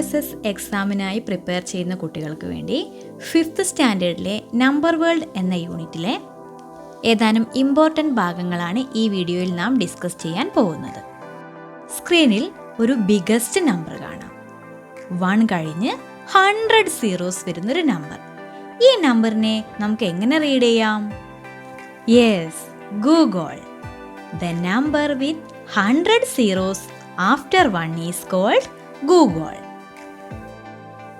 S S എക്സാമിനായി prepare ചെയ്യുന്ന കുട്ടികൾക്ക് വേണ്ടി ഫിഫ്ത്ത് സ്റ്റാൻഡേർഡിലെ നമ്പർ വേൾഡ് എന്ന യൂണിറ്റിലെ ഏതാനും ഇമ്പോർട്ടന്റ് ഭാഗങ്ങളാണ് ഈ വീഡിയോയിൽ നാം ഡിസ്കസ് ചെയ്യാൻ പോകുന്നത്. സ്ക്രീനിൽ ഒരു ബിഗസ്റ്റ് നമ്പർ കാണാം. വൺ കഴിഞ്ഞ് ഹൺഡ്രഡ് സീറോസ് വരുന്നൊരു നമ്പർ ഈ നമ്പറിനെ നമുക്ക് എങ്ങനെ റീഡ് ചെയ്യാം? Yes googol the number with hundred zeros after one is called googol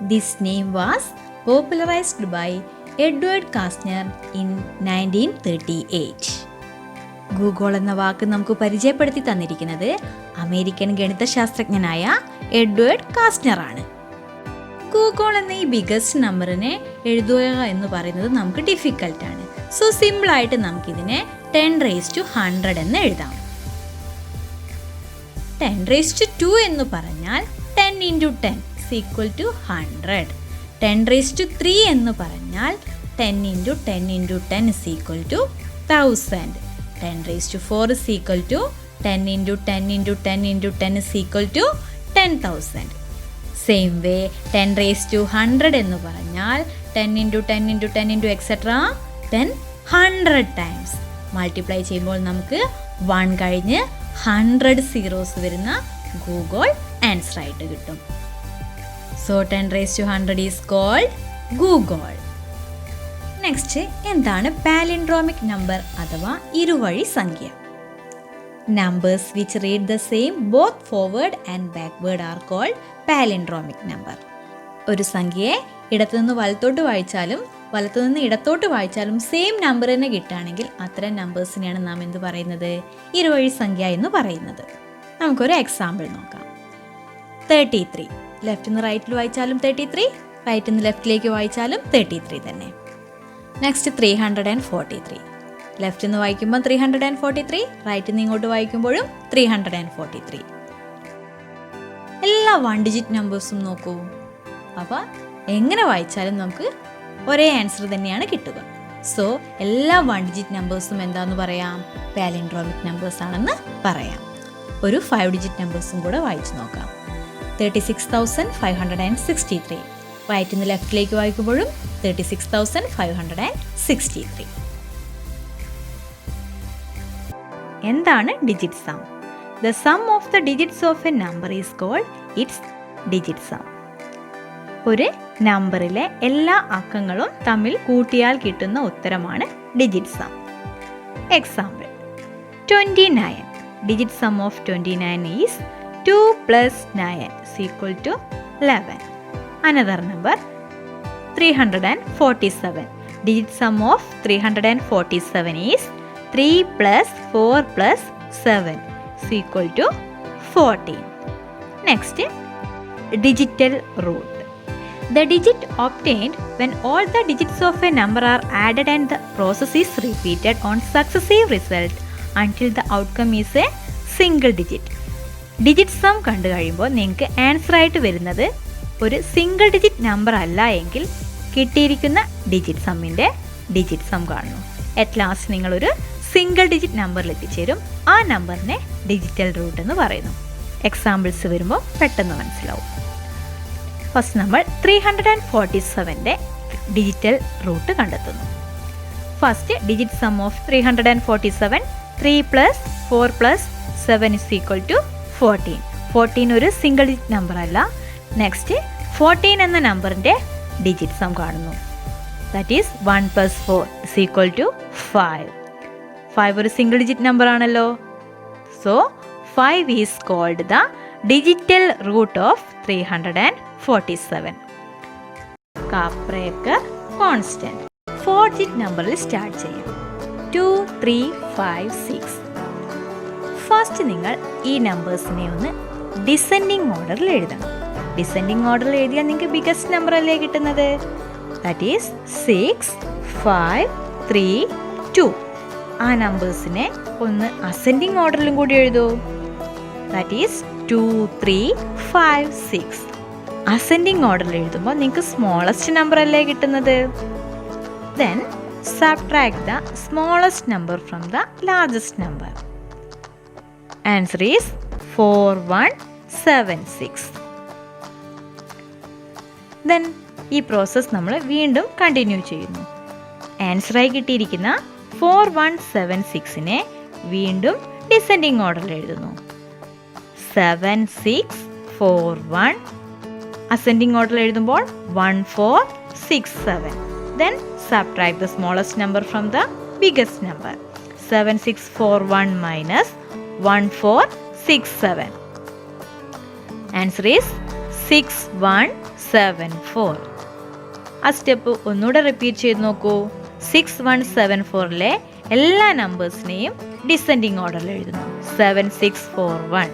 this name was popularised by Edward Kasner in nineteen thirty eight googol എന്ന വാക്ക് നമുക്ക് പരിചയപ്പെടുത്തി തന്നിരിക്കുന്നത് അമേരിക്കൻ ഗണിതശാസ്ത്രജ്ഞനായ എഡ്വേർഡ് കാസ്നർ ആണ്. ഗൂഗിൾ എന്ന ഈ ബിഗസ്റ്റ് നമ്പറിനെ എഴുതുക എന്ന് പറയുന്നത് നമുക്ക് ഡിഫിക്കൽട്ടാണ് സോ സിമ്പിളായിട്ട് നമുക്കിതിനെ ടെൻ റേസ് ടു ഹൺഡ്രഡ് എന്ന് എഴുതാം. ടെൻ റേസ് ടു ടു എന്ന് പറഞ്ഞാൽ ten into ten equal to hundred ten raise to three എന്ന് പറഞ്ഞാൽ ten into ten into ten is equal to thousand ten raise to four is equal to ten into ten into ten into ten is equal to ten thousand same way ten raise to hundred എന്ന് പറഞ്ഞാൽ ten into ten into ten into etcetera ten hundred times multiply ചെയ്യുമ്പോൾ നമുക്ക് one കഴിഞ്ഞ് hundred zeros വരുന്ന Google answer ആയിട്ട് കിട്ടും. So ten raise to hundred is called googol next എന്താണ് palindromic number അഥവാ ഇരുവഴി സംഖ്യ? Numbers which read the same both forward and backward are called palindromic number ഒരു സംഖ്യയെ ഇടത്തുനിന്ന് വലത്തോട്ട് വായിച്ചാലും വലത്തുനിന്ന് ഇടത്തോട്ട് വായിച്ചാലും സെയിം നമ്പർ തന്നെ കിട്ടുകയാണെങ്കിൽ അത്തരം നമ്പേഴ്സിനെയാണ് നാം എന്ത് പറയുന്നത്? ഇരുവഴി സംഖ്യ എന്ന് പറയുന്നത്. നമുക്കൊരു എക്സാമ്പിൾ നോക്കാം. തേർട്ടി ത്രീ ലെഫ്റ്റ് നിന്ന് റൈറ്റിൽ വായിച്ചാലും തേർട്ടി ത്രീ റൈറ്റിൽ നിന്ന് ലെഫ്റ്റിലേക്ക് വായിച്ചാലും തേർട്ടി ത്രീ തന്നെ. Next three hundred and forty three ലെഫ്റ്റിൽ നിന്ന് വായിക്കുമ്പോൾ three hundred and forty three റൈറ്റിൽ നിന്ന് ഇങ്ങോട്ട് വായിക്കുമ്പോഴും three hundred and forty three എല്ലാ വൺ ഡിജിറ്റ് നമ്പേഴ്സും നോക്കൂ. അപ്പോൾ എങ്ങനെ വായിച്ചാലും നമുക്ക് ഒരേ ആൻസർ തന്നെയാണ് കിട്ടുക. സോ എല്ലാ വൺ ഡിജിറ്റ് നമ്പേഴ്സും എന്താന്ന് പറയാം? പാലിൻഡ്രോമിക് നമ്പേഴ്സ് ആണെന്ന് പറയാം. ഒരു ഫൈവ് ഡിജിറ്റ് നമ്പേഴ്സും കൂടെ വായിച്ചു നോക്കാം. Thirty six thousand five hundred and sixty three റൈറ്റിൽ നിന്ന് ലെഫ്റ്റിലേക്ക് വായിക്കുമ്പോഴും thirty six thousand five hundred and sixty three എന്താണ് digit sum the sum of the digits of a number is called its digit sum ഒരു നമ്പറിലെ എല്ലാ അക്കങ്ങളും തമ്മിൽ കൂട്ടിയാൽ കിട്ടുന്ന ഉത്തരമാണ് digit sum example twenty nine digit sum of twenty nine is 2 plus 9 is equal to 11. Another number 347. Digit sum of 347 is 3 plus 4 plus 7 is equal to 14. Next, digital root. The digit obtained when all the digits of a number are added and the process is repeated on successive result until the outcome is a single digit. Digit sum കണ്ടു കഴിയുമ്പോൾ നിങ്ങൾക്ക് answer ആയിട്ട് വരുന്നത് ഒരു single digit number അല്ല എങ്കിൽ കിട്ടിയിരിക്കുന്ന digit സമ്മിന്റെ ഡിജിറ്റ് സം കാണുന്നു. അറ്റ് ലാസ്റ്റ് നിങ്ങളൊരു സിംഗിൾ ഡിജിറ്റ് നമ്പറിൽ എത്തിച്ചേരും. ആ നമ്പറിനെ ഡിജിറ്റൽ റൂട്ട് എന്ന് പറയുന്നു. എക്സാമ്പിൾസ് വരുമ്പോൾ പെട്ടെന്ന് മനസ്സിലാവും. ഫസ്റ്റ് നമ്മൾ ത്രീ ഹൺഡ്രഡ് ആൻഡ് ഫോർട്ടി സെവന്റെ ഡിജിറ്റൽ റൂട്ട് കണ്ടെത്തുന്നു. First digit sum of three hundred and forty seven three plus four plus seven is equal to fourteen fourteen ഒരു സിംഗിൾ ഡിജിറ്റ് നമ്പർ അല്ല. നെക്സ്റ്റ് ഫോർട്ടീൻ എന്ന നമ്പറിന്റെ digits നാം കാണുന്നു. That is one plus four is equal to five five ഒരു single digit number ആണല്ലോ. So five is called the digital root of three hundred and forty seven Kaprekar constant four digit നമ്പറിൽ start ചെയ്യാം. Two three five six first നിങ്ങൾ ഈ നമ്പേഴ്സിനെ ഒന്ന് descending ഓർഡറിൽ എഴുതണം. Descending ഓർഡറിൽ എഴുതിയാൽ നിങ്ങൾക്ക് ബിഗസ്റ്റ് നമ്പർ അല്ലേ കിട്ടുന്നത്? That is six five three two ആ നമ്പേഴ്സിനെ ഒന്ന് അസെൻഡിങ് ഓർഡറിലും കൂടി എഴുതൂ. That is two three five six ascending ഓർഡറിൽ എഴുതുമ്പോൾ നിങ്ങൾക്ക് സ്മോളസ്റ്റ് നമ്പർ അല്ലേ കിട്ടുന്നത്? Then subtract the smallest number from the largest number answer is four one seven six then ഈ പ്രോസസ്സ് നമ്മൾ വീണ്ടും കണ്ടിന്യൂ ചെയ്യുന്നു. ആൻസറായി കിട്ടിയിരിക്കുന്ന ഫോർ വൺ സെവൻ സിക്സിനെ വീണ്ടും ഡിസെൻഡിങ് ഓർഡറിൽ എഴുതുന്നു. Seven six four one ascending ഓർഡറിൽ എഴുതുമ്പോൾ one four six seven then subtract the smallest number from the biggest number seven six four one minus one four six seven answer is six one seven four ആ step ഒന്നുകൂടെ repeat ചെയ്ത് നോക്കൂ. Six one seven ഫോറിലെ എല്ലാ നമ്പേഴ്സിനെയും descending ഓർഡറിൽ എഴുതുന്നു. Seven six four one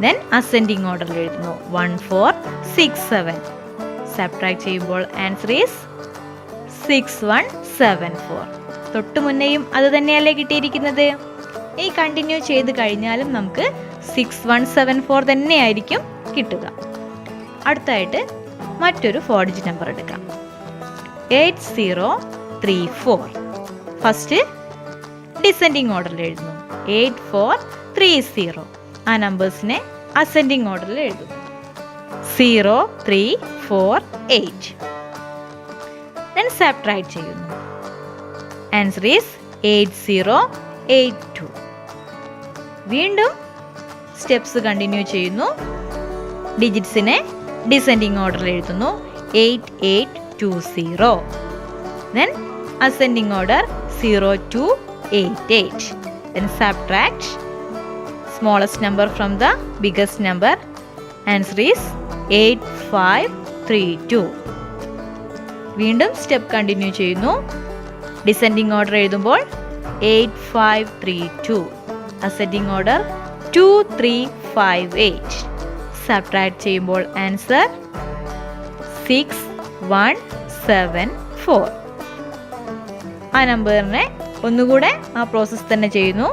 then ascending ഓർഡറിൽ എഴുതുന്നു. One four six seven subtract ചെയ്യുമ്പോൾ answer is six one seven four തൊട്ട് മുന്നേയും അത് തന്നെയല്ലേ കിട്ടിയിരിക്കുന്നത്? ഈ കണ്ടിന്യൂ ചെയ്ത് കഴിഞ്ഞാലും നമുക്ക് സിക്സ് വൺ സെവൻ ഫോർ തന്നെയായിരിക്കും കിട്ടുക. അടുത്തായിട്ട് മറ്റൊരു ഫോർ ഡിജിറ്റ് നമ്പർ എടുക്കാം eight zero three four first descending ഓർഡറിൽ എഴുതുന്നു. എയ്റ്റ് ഫോർ ത്രീ സീറോ ആ നമ്പേഴ്സിനെ അസെൻഡിങ് ഓർഡറിൽ എഴുതുന്നു. Zero three four eight then subtract ചെയ്യുന്നു. Answer is eight zero eight two വീണ്ടും സ്റ്റെപ്സ് കണ്ടിന്യൂ ചെയ്യുന്നു. ഡിജിറ്റ്സിനെ ഡിസെൻഡിങ് ഓർഡറിൽ എഴുതുന്നു. Eight eight two zero. Then ascending order zero two eight eight. Then subtract smallest number from the biggest number answer is eight five three two വീണ്ടും step continue ചെയ്യുന്നു. Descending order എഴുതുമ്പോൾ eight five three two ascending order two three five eight subtract ചെയ്യുമ്പോൾ answer six one seven four ആ നമ്പറിനെ ഒന്നുകൂടെ ആ process തന്നെ ചെയ്യുന്നു.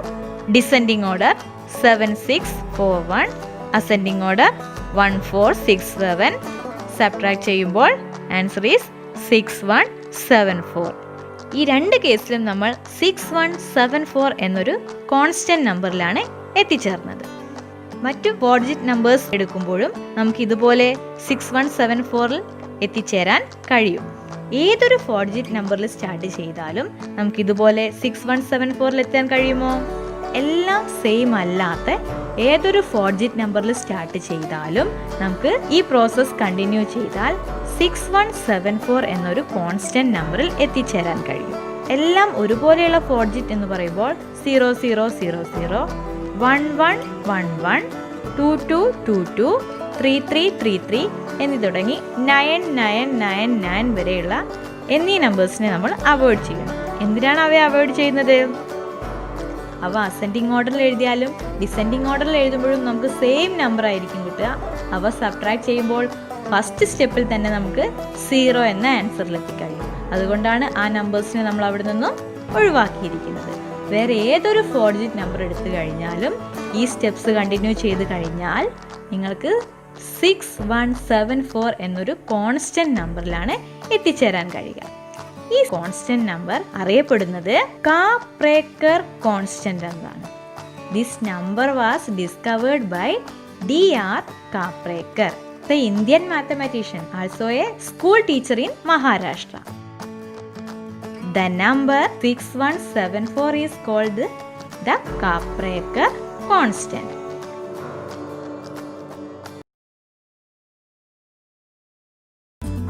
Descending order seven six four one ascending order one four six seven subtract ചെയ്യുമ്പോൾ answer is six one seven four ഈ രണ്ട് കേസിലും നമ്മൾ സിക്സ് വൺ സെവൻ ഫോർ എന്നൊരു കോൺസ്റ്റന്റ് നമ്പറിലാണ് എത്തിച്ചേർന്നത്. മറ്റു ഫോർ ഡിജിറ്റ് നമ്പേഴ്സ് എടുക്കുമ്പോഴും നമുക്ക് ഇതുപോലെ സിക്സ് വൺ സെവൻ ഫോറിൽ എത്തിച്ചേരാൻ കഴിയും. ഏതൊരു ഫോർ ഡിജിറ്റ് നമ്പറിൽ സ്റ്റാർട്ട് ചെയ്താലും നമുക്ക് ഇതുപോലെ സിക്സ് വൺ സെവൻ ഫോറിൽ എത്താൻ കഴിയുമോ? എല്ലാം സെയിം അല്ലാത്ത ഏതൊരു ഫോർജിറ്റ് നമ്പറിൽ സ്റ്റാർട്ട് ചെയ്താലും നമുക്ക് ഈ പ്രോസസ് കണ്ടിന്യൂ ചെയ്താൽ സിക്സ് വൺ സെവൻ ഫോർ എന്നൊരു കോൺസ്റ്റന്റ് നമ്പറിൽ എത്തിച്ചേരാൻ കഴിയും. എല്ലാം ഒരുപോലെയുള്ള ഫോർജിറ്റ് എന്ന് പറയുമ്പോൾ zero zero zero zero one one one one two two two two three three three three എന്നീ തുടങ്ങി നയൻ നയൻ നയൻ നയൻ വരെയുള്ള എന്നീ നമ്പേഴ്സിനെ നമ്മൾ അവോയ്ഡ് ചെയ്യണം. എന്തിനാണ് അവയെ അവോയ്ഡ് ചെയ്യുന്നത്? അവ അസെൻഡിങ് ഓർഡറിൽ എഴുതിയാലും ഡിസെൻഡിങ് ഓർഡറിൽ എഴുതുമ്പോഴും നമുക്ക് സെയിം നമ്പർ ആയിരിക്കും കിട്ടുക. അവ സബ്ട്രാക്ട് ചെയ്യുമ്പോൾ ഫസ്റ്റ് സ്റ്റെപ്പിൽ തന്നെ നമുക്ക് സീറോ എന്ന ആൻസറിൽ എത്തിക്കഴിയും അതുകൊണ്ടാണ് ആ നമ്പേഴ്സിനെ നമ്മൾ അവിടെ നിന്നും ഒഴിവാക്കിയിരിക്കുന്നത്. വേറെ ഏതൊരു ഫോർ ഡിജിറ്റ് നമ്പർ എടുത്തു കഴിഞ്ഞാലും ഈ സ്റ്റെപ്സ് കണ്ടിന്യൂ ചെയ്ത് കഴിഞ്ഞാൽ നിങ്ങൾക്ക് സിക്സ് വൺ സെവൻ ഫോർ എന്നൊരു കോൺസ്റ്റന്റ് നമ്പറിലാണ് എത്തിച്ചേരാൻ കഴിയുക. ഈ കോൺസ്റ്റന്റ് നമ്പർ അറിയപ്പെടുന്നത് കാപ്രേക്കർ കോൺസ്റ്റന്റ് എന്നാണ് this number was discovered by D R Kaprekar the Indian mathematician also a school teacher in Maharashtra The number 6174 is called the Kapraker constant.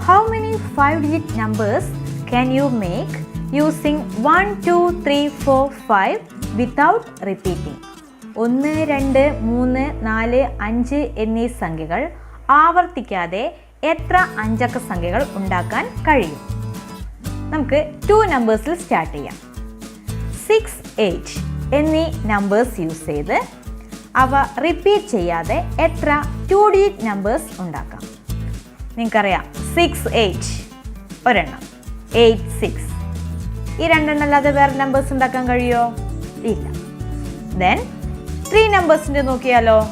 How many 5 digit numbers can you make using 1, 2, 3, 4, 5 without repeating? ഒന്ന് രണ്ട് മൂന്ന് നാല് അഞ്ച് എന്നീ സംഖ്യകൾ ആവർത്തിക്കാതെ എത്ര അഞ്ചക്ക സംഖ്യകൾ ഉണ്ടാക്കാൻ കഴിയും? നമുക്ക് ടു നമ്പേഴ്സിൽ സ്റ്റാർട്ട് ചെയ്യാം. സിക്സ് എയ്റ്റ് എന്നീ നമ്പേഴ്സ് യൂസ് ചെയ്ത് അവ റിപ്പീറ്റ് ചെയ്യാതെ എത്ര ടു ഡിജിറ്റ് നമ്പേഴ്സ് ഉണ്ടാക്കാം. നിങ്ങൾക്കറിയാം സിക്സ് എയ്റ്റ് ഒരെണ്ണം. Eight six. ഈ രണ്ടെണ്ണം അല്ലാതെ വേറെ നമ്പേഴ്സ് ഉണ്ടാക്കാൻ കഴിയോ? ഇല്ല. ദെൻ ത്രീ നമ്പേഴ്സിന്റെ നോക്കിയാലോ?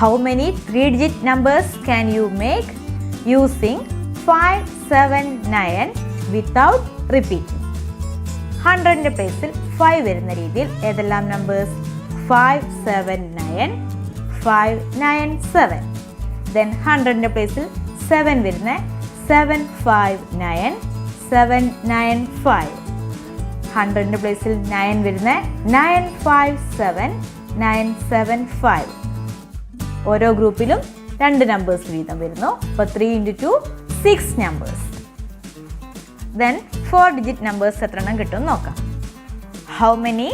How many three digit numbers can you make using five seven nine without repeating ഹൺഡ്രഡിന്റെ പ്ലേസിൽ ഫൈവ് വരുന്ന രീതിയിൽ ഏതെല്ലാം numbers five seven nine five nine seven then ഹൺഡ്രഡിന്റെ പ്ലേസിൽ സെവൻ വരുന്ന seven five nine seven nine five ഹൺഡ്രഡിന്റെ പ്ലേസിൽ nine വരുന്ന nine five seven nine seven five ഓരോ ഗ്രൂപ്പിലും രണ്ട് നമ്പേഴ്സ് വീതം വരുന്നു. അപ്പോൾ three into two six numbers then four digit numbers എത്ര എണ്ണം കിട്ടും നോക്കാം. How many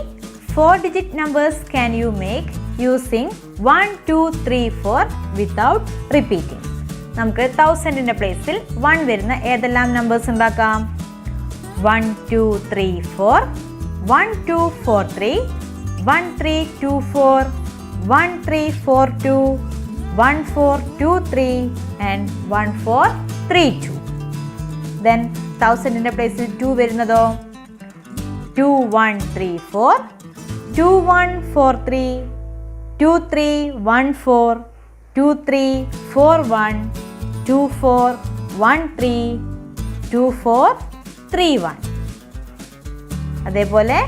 four digit numbers can you make using one two three four without repeating നമുക്ക് തൗസൻഡിന്റെ പ്ലേസിൽ വൺ വരുന്ന ഏതെല്ലാം നമ്പേഴ്സ് ഉണ്ടാക്കാം? One two three four one two four three one three two four one three four two one four two three and one four three two then തൗസൻഡിന്റെ പ്ലേസിൽ two വരുന്നതോ? Two one three four two one four three two three one four two three four one two four one three two four three one അതേപോലെ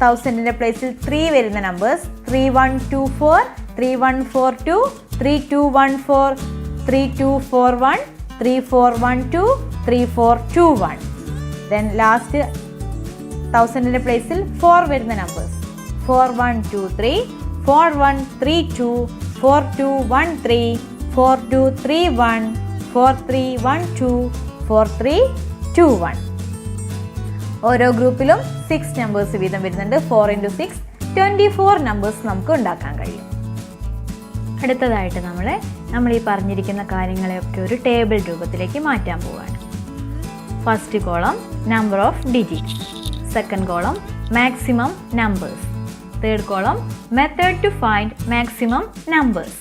തൗസൻഡിന്റെ പ്ലേസിൽ three വരുന്ന numbers three one two four three one four two three two one four three two four one three four one two three four two one then last തൗസൻഡിന്റെ പ്ലേസിൽ four വരുന്ന numbers four one two three four one three two four two one three four two three one four three one two four three two one ഓരോ ഗ്രൂപ്പിലും six numbers വീതം വരുന്നുണ്ട്. Four into six twenty four numbers നമുക്ക് ഉണ്ടാക്കാൻ കഴിയും. അടുത്തതായിട്ട് നമ്മൾ നമ്മൾ ഈ പറഞ്ഞിരിക്കുന്ന കാര്യങ്ങളെയൊക്കെ ഒരു ടേബിൾ രൂപത്തിലേക്ക് മാറ്റാൻ പോവുകയാണ് first column number of digit second column maximum numbers third column method to find maximum numbers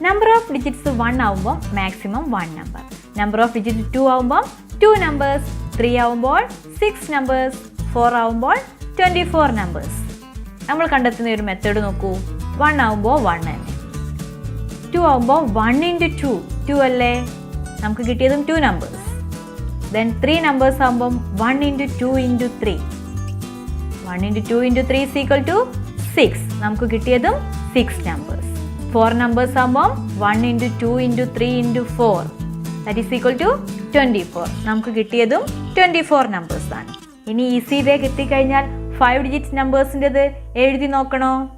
number of digits one ആവുമ്പോൾ maximum one number number of digit two ആവുമ്പോൾ ടു നമ്പേഴ്സ് ത്രീ ആവുമ്പോൾ six numbers four ആവുമ്പോൾ twenty four numbers നമ്മൾ കണ്ടെത്തുന്ന ഒരു method നോക്കൂ. One ആവുമ്പോൾ one തന്നെ. ടു ആവുമ്പോൾ വൺ ഇന്റു ടു ടു അല്ലേ? നമുക്ക് കിട്ടിയതും two numbers then three numbers ആകുമ്പം one into two into three one into two into three is equal to six നമുക്ക് കിട്ടിയതും സിക്സ് നമ്പേഴ്സ് ഫോർ നമ്പേഴ്സ് ആകുമ്പോൾ one into two into three into four that is equal to twenty four നമുക്ക് കിട്ടിയതും twenty four numbers ആണ്. ഇനി easy way കിട്ടിക്കഴിഞ്ഞാൽ five digit നമ്പേഴ്സിന്റെത് എഴുതി നോക്കണോ?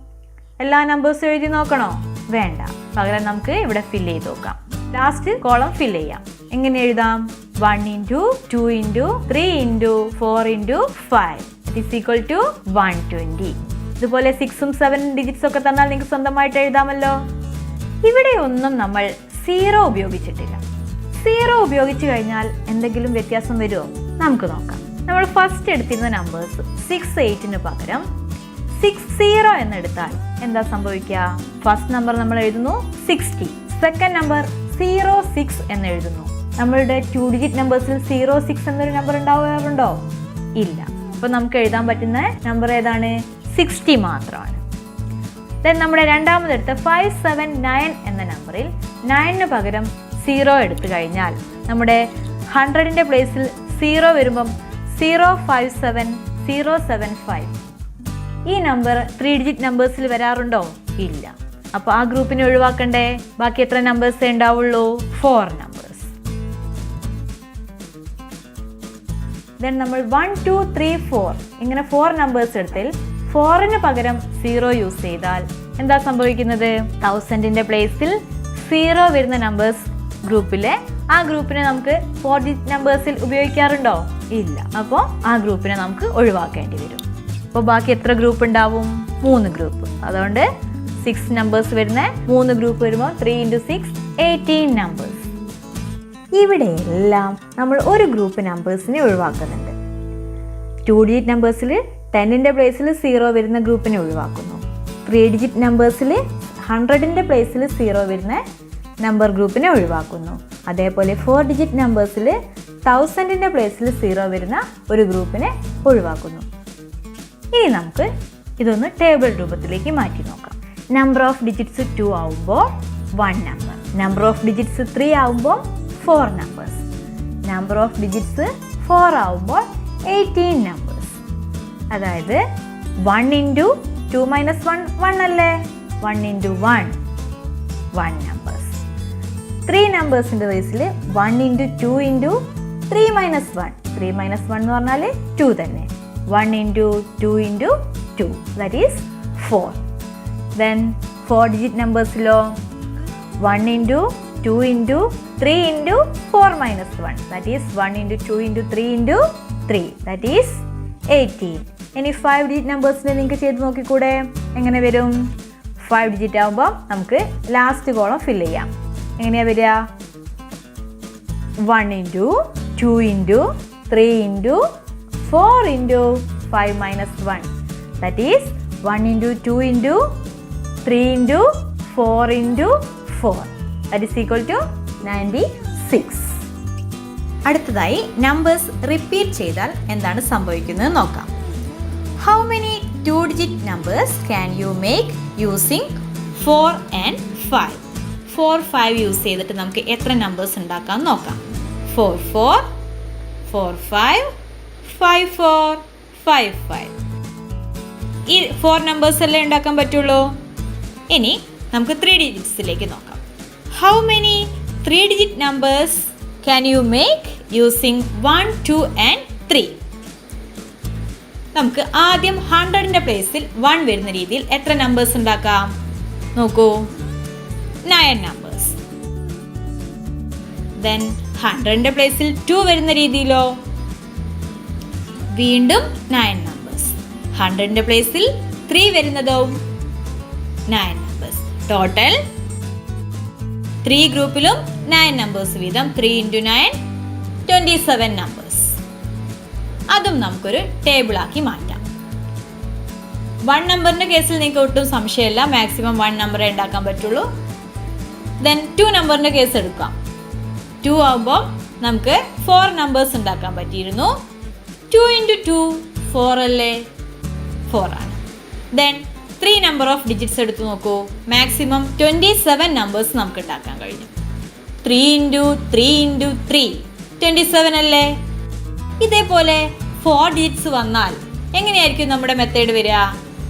എല്ലാ നമ്പേഴ്സും എഴുതി നോക്കണോ? വേണ്ട. പകരം നമുക്ക് ഇവിടെ ഫില്ല് ചെയ്ത് നോക്കാം. ലാസ്റ്റ് കോളം ഫില്ല് ചെയ്യാം. എങ്ങനെ എഴുതാം? One into two into three into four into five is equal to one twenty ഇതുപോലെ സിക്സും സെവൻ ഡിജിറ്റ്സ് ഒക്കെ തന്നാൽ നിങ്ങൾക്ക് സ്വന്തമായിട്ട് എഴുതാമല്ലോ. ഇവിടെ ഒന്നും നമ്മൾ സീറോ ഉപയോഗിച്ചിട്ടില്ല. സീറോ ഉപയോഗിച്ചു കഴിഞ്ഞാൽ എന്തെങ്കിലും വ്യത്യാസം വരുമോ? നമുക്ക് നോക്കാം. നമ്മൾ ഫസ്റ്റ് എടുത്തിരുന്ന നമ്പേഴ്സ് സിക്സ് എയ്റ്റിന് പകരം സിക്സ് സീറോ എന്നെടുത്താൽ എന്താ സംഭവിക്കുക? ഫസ്റ്റ് നമ്പർ നമ്മൾ എഴുതുന്നു sixty second number zero six എന്ന് എഴുതുന്നു. നമ്മളുടെ ടു ഡിജിറ്റ് നമ്പേഴ്സിൽ സീറോ സിക്സ് എന്നൊരു നമ്പർ ഉണ്ടാവാറുണ്ടോ ഇല്ല. അപ്പൊ നമുക്ക് എഴുതാൻ പറ്റുന്ന നമ്പർ ഏതാണ്? സിക്സ്റ്റി മാത്രമാണ്. ദെൻ നമ്മുടെ രണ്ടാമതെടുത്ത് ഫൈവ് സെവൻ നയൻ എന്ന നമ്പറിൽ നയനിന് പകരം സീറോ എടുത്തു കഴിഞ്ഞാൽ നമ്മുടെ ഹൺഡ്രഡിന്റെ പ്ലേസിൽ സീറോ വരുമ്പം zero five seven zero seven five ഈ നമ്പർ ത്രീ ഡിജിറ്റ് നമ്പേഴ്സിൽ വരാറുണ്ടോ? ഇല്ല. അപ്പോൾ ആ ഗ്രൂപ്പിനെ ഒഴിവാക്കണ്ടേ? ബാക്കി എത്ര നമ്പേഴ്സേ ഉണ്ടാവുള്ളൂ? ഫോർ നമ്പേഴ്സ് ദെൻ നമ്മൾ വൺ ടു ത്രീ ഫോർ ഇങ്ങനെ ഫോർ നമ്പേഴ്സ് എടുത്തിൽ ഫോറിന് പകരം സീറോ യൂസ് ചെയ്താൽ എന്താ സംഭവിക്കുന്നത്? തൗസൻഡിന്റെ പ്ലേസിൽ സീറോ വരുന്ന നമ്പേഴ്സ് ഗ്രൂപ്പിലെ ആ ഗ്രൂപ്പിനെ നമുക്ക് ഫോർ ഡിജിറ്റ് നമ്പേഴ്സിൽ ഉപയോഗിക്കാറുണ്ടോ? ഇല്ല. അപ്പോൾ ആ ഗ്രൂപ്പിനെ നമുക്ക് ഒഴിവാക്കേണ്ടി വരും. അപ്പോൾ ബാക്കി എത്ര ഗ്രൂപ്പ് ഉണ്ടാവും? മൂന്ന് ഗ്രൂപ്പ് അതുകൊണ്ട് സിക്സ് നമ്പേഴ്സ് വരുന്ന മൂന്ന് ഗ്രൂപ്പ് വരുമ്പോൾ three into six eighteen numbers ഇവിടെ എല്ലാം നമ്മൾ ഒരു ഗ്രൂപ്പ് നമ്പേഴ്സിനെ ഒഴിവാക്കുന്നുണ്ട്. ടു ഡിജിറ്റ് നമ്പേഴ്സിൽ ടെന്നിന്റെ പ്ലേസിൽ സീറോ വരുന്ന ഗ്രൂപ്പിനെ ഒഴിവാക്കുന്നു. ത്രീ ഡിജിറ്റ് നമ്പേഴ്സിൽ ഹൺഡ്രഡിന്റെ പ്ലേസിൽ സീറോ വരുന്ന നമ്പർ ഗ്രൂപ്പിനെ ഒഴിവാക്കുന്നു. അതേപോലെ ഫോർ ഡിജിറ്റ് നമ്പേഴ്സിൽ തൗസൻഡിന്റെ പ്ലേസിൽ സീറോ വരുന്ന ഒരു ഗ്രൂപ്പിനെ ഒഴിവാക്കുന്നു. ഇനി നമുക്ക് ഇതൊന്ന് ടേബിൾ രൂപത്തിലേക്ക് മാറ്റി നോക്കാം. നമ്പർ ഓഫ് ഡിജിറ്റ്സ് ടു ആവുമ്പോൾ one number number of digits three ആവുമ്പോൾ four numbers number of digits four ആവുമ്പോൾ എയ്റ്റീൻ നമ്പേഴ്സ് അതായത് one into two minus one one അല്ലേ? One into one one numbers three നമ്പേഴ്സിന്റെ ബേസിൽ one into two into three minus one three minus one എന്ന് പറഞ്ഞാൽ two തന്നെ. One into two into two that is four then four digit നമ്പേഴ്സിലോ one into two into three into four minus one that is one into two into three into three that is eighteen ഇനി five digit നമ്പേഴ്സിനെ നിങ്ങൾക്ക് ചെയ്ത് നോക്കിക്കൂടെ? എങ്ങനെ വരും? Five digit ആകുമ്പോൾ നമുക്ക് last column fill ചെയ്യാം. എങ്ങനെയാണ് വരിക? One into two into three into four into five minus one that is one into two into three into four into four that is equal to ninety six അടുത്തതായി numbers repeat ചെയ്താൽ എന്താണ് സംഭവിക്കുന്നത് നോക്കാം. How many two digit numbers can you make using four and five four five use ചെയ്തിട്ട് നമുക്ക് എത്ര numbers ഉണ്ടാക്കാൻ നോക്കാം. Four four four five five four five five ഈ ഫോർ നമ്പേഴ്സ് അല്ലേ ഉണ്ടാക്കാൻ പറ്റുള്ളൂ? ഇനി നമുക്ക് ത്രീ ഡിജിറ്റ്സിലേക്ക് നോക്കാം. How many three digit numbers can you make using one two and three നമുക്ക് ആദ്യം ഹൺഡ്രഡിന്റെ പ്ലേസിൽ വൺ വരുന്ന രീതിയിൽ എത്ര നമ്പേഴ്സ് ഉണ്ടാക്കാം? നോക്കൂ. നയൻ നമ്പേഴ്സ് ദെൻ ഹൺഡ്രഡിന്റെ പ്ലേസിൽ ടു വരുന്ന രീതിയിലോ? വീണ്ടും നയൻ നമ്പേഴ്സ് ഹൺഡ്രഡിന്റെ പ്ലേസിൽ ത്രീ വരുന്നതോ? നയൻ നമ്പേഴ്സ് ടോട്ടൽ ത്രീ ഗ്രൂപ്പിലും നയൻ നമ്പേഴ്സ് വീതം three into nine twenty seven numbers അതും നമുക്കൊരു ടേബിളാക്കി മാറ്റാം. വൺ നമ്പറിന്റെ കേസിൽ നിങ്ങൾക്ക് ഒട്ടും സംശയമില്ല. മാക്സിമം വൺ നമ്പറേ ഉണ്ടാക്കാൻ പറ്റുള്ളൂ. ദെൻ ടു നമ്പറിന്റെ കേസ് എടുക്കാം. ടു ആകുമ്പോൾ നമുക്ക് ഫോർ നമ്പേഴ്സ് ഉണ്ടാക്കാൻ പറ്റിയിരുന്നു. ടു ഇന്റു ടു ഫോർ അല്ലേ? ഫോർ ആണ്. Then three number of digits എടുത്ത് നോക്കൂ. മാക്സിമം ട്വന്റി സെവൻ നമ്പേഴ്സ് നമുക്ക് ഉണ്ടാക്കാൻ കഴിഞ്ഞു. Three into three into three twenty seven അല്ലേ? ഇതേപോലെ ഫോർ ഡിജിറ്റ്സ് വന്നാൽ എങ്ങനെയായിരിക്കും നമ്മുടെ മെത്തേഡ് വരിക?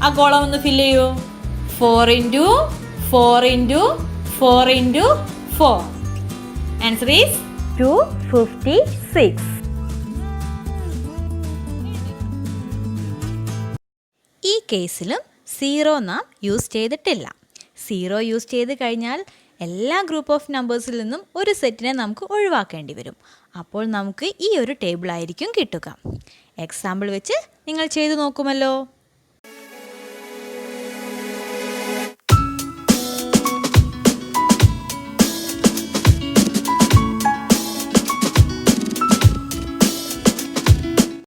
ആ കോളം ഒന്ന് ഫില്ല് ചെയ്യൂ. Four into four into four into four answer is two fifty six ഈ കേസിലും സീറോ നാം യൂസ് ചെയ്തിട്ടില്ല. സീറോ യൂസ് ചെയ്ത് കഴിഞ്ഞാൽ എല്ലാ ഗ്രൂപ്പ് ഓഫ് നമ്പേഴ്സിൽ നിന്നും ഒരു സെറ്റിനെ നമുക്ക് ഒഴിവാക്കേണ്ടി വരും. അപ്പോൾ നമുക്ക് ഈ ഒരു ടേബിൾ ആയിരിക്കും കിട്ടുക. എക്സാമ്പിൾ വെച്ച് നിങ്ങൾ ചെയ്തു നോക്കുമല്ലോ.